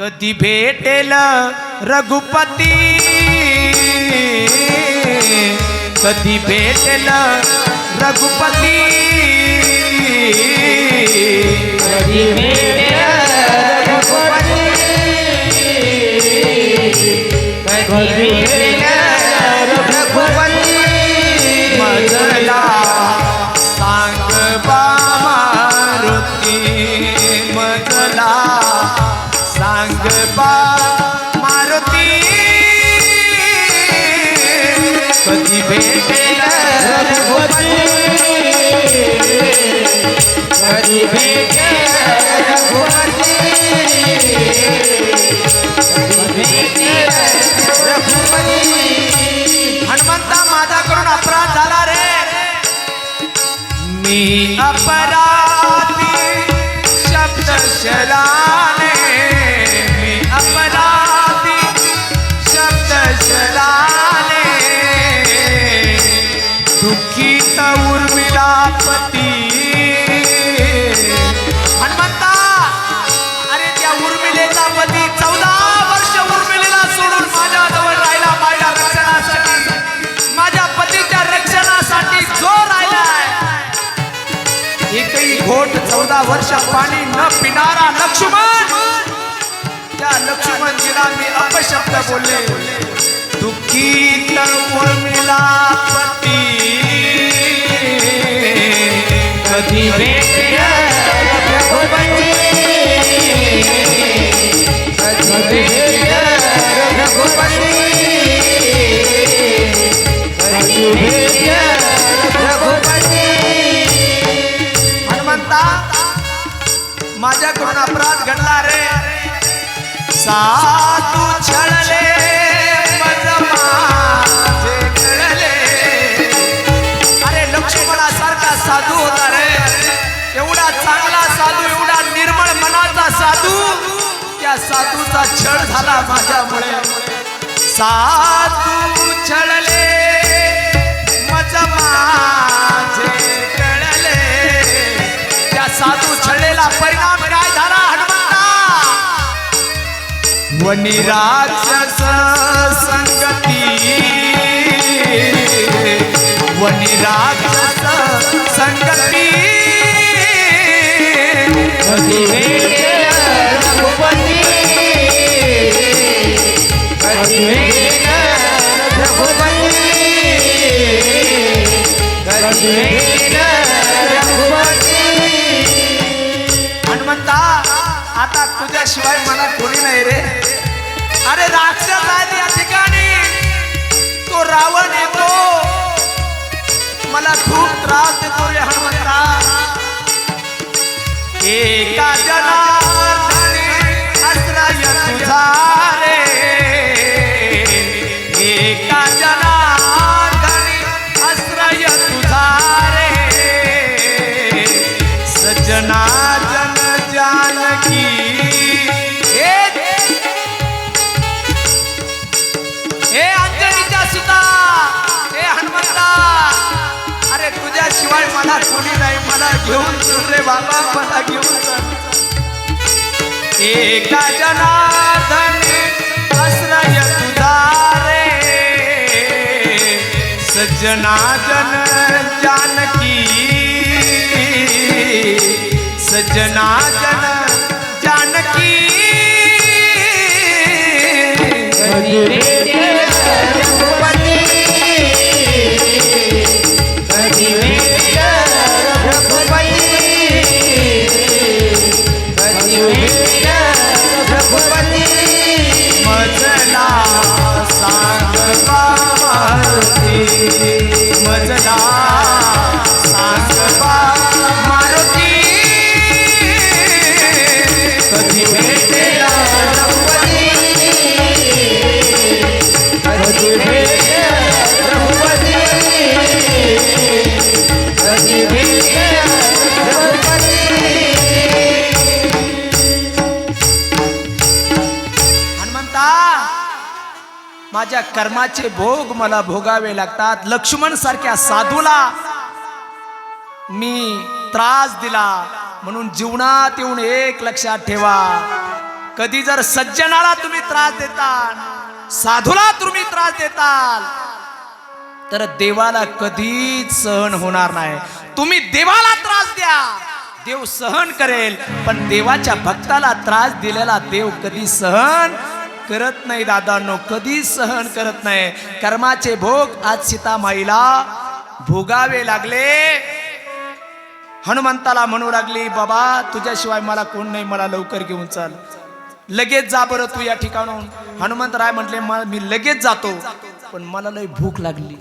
कधी भेटेल रघुपती? कधी भेटेल रघुपती? कधी भेटेल रघुपती हनुमंता माझ्याकडून अपराध झाला रे. मी अपराधी शब्द शराने हनुमंता अरे त्या उर्मिलेचा पती चौदा वर्ष उर्मिलेला सोडून माझ्या जवळ राहिला माझ्या रक्षणासाठी. माझ्या पतीच्या रक्षणासाठी जो राहिलाय. एकही घोट चौदा वर्ष पाणी न पिणारा लक्ष्मण. त्या लक्ष्मणजीला मी अपशब्द बोलले. दुःखी तरुण माझ्याकडून अपराध घडला रे. साधू छळले. साधूचा छळ झाला माझ्यामुळे. साधू छळले मज माझे कळले. त्या साधू छळलेला परिणाम काय झाला हनुमंता वनी संगती. वनी राक्षस संगती हनुमंता आता तुझ्याशिवाय मला कोणी नाही रे. अरे राक्षस आहे या ठिकाणी. तो रावण येतो. मला खूप त्रास देतो रे हनुमंता. मला घेऊन चल रे बाबा, मला घेऊन चल. एका जनार्दनी आश्रय तुझा रे. सज्जना जन जानकी. सज्जना जन जानकी कधी माझ्या कर्माचे भोग मला भोगावे लागतात. लक्ष्मण सारख्या साधूला मी त्रास दिला. म्हणून जीवनात येऊन एक लक्षात ठेवा. कधी जर सज्जनाला तुम्ही त्रास देताल साधूला तुम्ही त्रास देताल तर देवाला कधीच सहन होणार नाही. तुम्ही देवाला त्रास द्या. देव सहन करेल पण देवाच्या भक्ताला त्रास दिलेला देव कधी सहन करत नाही दादांनो कधी सहन करत नाही. कर्माचे भोग आज सीतामाईला भोगावे लागले. हनुमंताला म्हणू लागली बाबा तुझ्याशिवाय मला कोण नाही मला लवकर घेऊन चाल. लगेच जा बरं तू या ठिकाणून हनुमंत राय म्हटले मी लगेच जातो. पण मला लय भूक लागली.